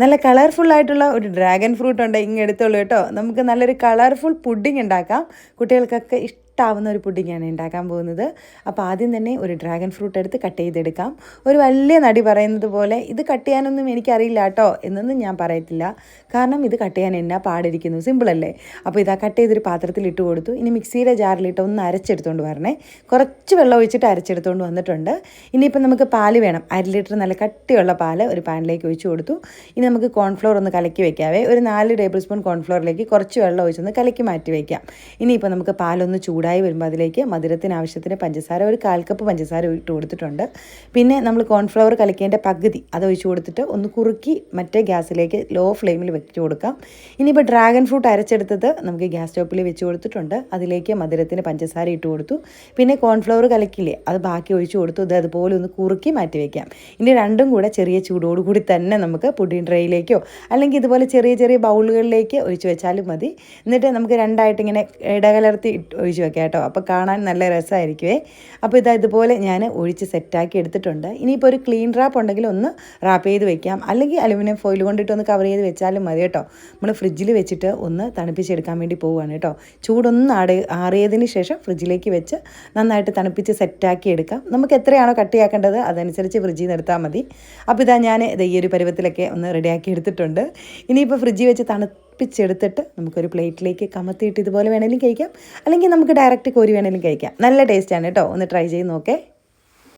നല്ല കളർഫുൾ ആയിട്ടുള്ള ഒരു ഡ്രാഗൺ ഫ്രൂട്ട് ഉണ്ട് ഇങ്ങ് എടുത്തോളൂ കേട്ടോ. നമുക്ക് നല്ലൊരു കളർഫുൾ പുഡിംഗ് ഉണ്ടാക്കാം. കുട്ടികൾക്കൊക്കെ ഇഷ്ടമാവുന്ന ഒരു പുഡിങ്ങാണ് ഉണ്ടാക്കാൻ പോകുന്നത്. അപ്പോൾ ആദ്യം തന്നെ ഒരു ഡ്രാഗൺ ഫ്രൂട്ട് എടുത്ത് കട്ട് ചെയ്തെടുക്കാം. ഒരു വലിയ നടി പറയുന്നത് പോലെ ഇത് കട്ട് ചെയ്യാനൊന്നും എനിക്കറിയില്ല കേട്ടോ എന്നൊന്നും ഞാൻ പറയത്തില്ല. കാരണം ഇത് കട്ട് ചെയ്യാൻ എന്നാ പാടിരിക്കുന്നു? സിമ്പിളല്ലേ അപ്പോൾ ഇതാ കട്ട് ചെയ്തൊരു പാത്രത്തിൽ ഇട്ട് കൊടുത്തു. ഇനി മിക്സിയുടെ ജാറിലിട്ട് ഒന്ന് അരച്ചെടുത്തുകൊണ്ട് വരണേ. കുറച്ച് വെള്ളം ഒഴിച്ചിട്ട് അരച്ചെടുത്തുകൊണ്ട് വന്നിട്ടുണ്ട്. ഇനിയിപ്പോൾ നമുക്ക് പാൽ വേണം. അര ലിറ്റർ നല്ല കട്ടിയുള്ള പാൽ ഒരു പാനിലേക്ക് ഒഴിച്ചു കൊടുത്തു. ഇനി നമുക്ക് കോൺഫ്ലോർ ഒന്ന് കലക്കി വെക്കാവേ. ഒരു നാല് ടേബിൾ സ്പൂൺ കോൺഫ്ലോറിലേക്ക് കുറച്ച് വെള്ളം ഒഴിച്ചൊന്ന് കലക്കി മാറ്റി വയ്ക്കാം ഇനിയിപ്പോൾ നമുക്ക് പാലൊന്ന് ചൂടായി വരുമ്പോൾ അതിലേക്ക് മധുരത്തിന് ആവശ്യത്തിന് പഞ്ചസാര ഒരു കാൽ കപ്പ് പഞ്ചസാര ഇട്ട് കൊടുത്തിട്ടുണ്ട്. പിന്നെ നമ്മൾ കോൺഫ്ലവർ കലക്കേണ്ട പകുതി അത് ഒഴിച്ചു കൊടുത്തിട്ട് ഒന്ന് കുറുക്കി മറ്റേ ഗ്യാസിലേക്ക് ലോ ഫ്ലെയിമിൽ വെച്ച് കൊടുക്കാം. ഇനിയിപ്പോൾ ഡ്രാഗൺ ഫ്രൂട്ട് അരച്ചെടുത്തത് നമുക്ക് ഗ്യാസ് സ്റ്റോപ്പിൽ വെച്ച് കൊടുത്തിട്ടുണ്ട്. അതിലേക്ക് മധുരത്തിന് പഞ്ചസാര ഇട്ട് കൊടുത്തു. പിന്നെ കോൺഫ്ലവർ കലക്കില്ലേ അത് ബാക്കി ഒഴിച്ചു കൊടുത്തു. ഇത് അതുപോലെ ഒന്ന് കുറുക്കി മാറ്റി വയ്ക്കാം ഇനി രണ്ടും കൂടെ ചെറിയ ചൂടോടുകൂടി തന്നെ നമുക്ക് പുഡിൻ ട്രേയിലേക്കോ അല്ലെങ്കിൽ ഇതുപോലെ ചെറിയ ചെറിയ ബൗളുകളിലേക്ക് ഒഴിച്ച് വെച്ചാലും മതി. എന്നിട്ട് നമുക്ക് രണ്ടായിട്ട് ഇങ്ങനെ ഇടകലർത്തി ഒഴിച്ച് വെക്കാം. കേട്ടോ. അപ്പോൾ കാണാൻ നല്ല രസമായിരിക്കുമേ അപ്പോൾ ഇതാ ഇതുപോലെ ഞാൻ ഒഴിച്ച് സെറ്റാക്കി എടുത്തിട്ടുണ്ട്. ഇനിയിപ്പോൾ ഒരു ക്ലീൻ റാപ്പ് ഉണ്ടെങ്കിൽ ഒന്ന് റാപ്പ് ചെയ്ത് വെക്കാം. അല്ലെങ്കിൽ അലുമിനിയം ഫോയിൽ കൊണ്ടിട്ട് ഒന്ന് കവർ ചെയ്ത് വെച്ചാലും മതി കേട്ടോ. നമ്മൾ ഫ്രിഡ്ജിൽ വെച്ചിട്ട് ഒന്ന് തണുപ്പിച്ചെടുക്കാൻ വേണ്ടി പോവുകയാണ് കേട്ടോ. ചൂടൊന്നും ആട് ആറിയതിന് ശേഷം ഫ്രിഡ്ജിലേക്ക് വെച്ച് നന്നായിട്ട് തണുപ്പിച്ച് സെറ്റാക്കി എടുക്കാം. നമുക്ക് എത്രയാണോ കട്ടിയാക്കേണ്ടത് അതനുസരിച്ച് ഫ്രിഡ്ജിൽ നിന്ന് എടുത്താൽ മതി. അപ്പോൾ ഇതാ ഞാൻ ഈ ഒരു പരുവത്തിലൊക്കെ ഒന്ന് റെഡിയാക്കി എടുത്തിട്ടുണ്ട്. ഇനിയിപ്പോൾ ഫ്രിഡ്ജിൽ വെച്ച് തണുപ്പിച്ചെടുത്തിട്ട് നമുക്കൊരു പ്ലേറ്റിലേക്ക് കമത്തിയിട്ട് ഇതുപോലെ വേണമെങ്കിലും കഴിക്കാം. അല്ലെങ്കിൽ നമുക്ക് ഡയറക്റ്റ് കോരി വേണമെങ്കിലും കഴിക്കാം. നല്ല ടേസ്റ്റാണ് കേട്ടോ. ഒന്ന് ട്രൈ ചെയ്ത് നോക്കേ.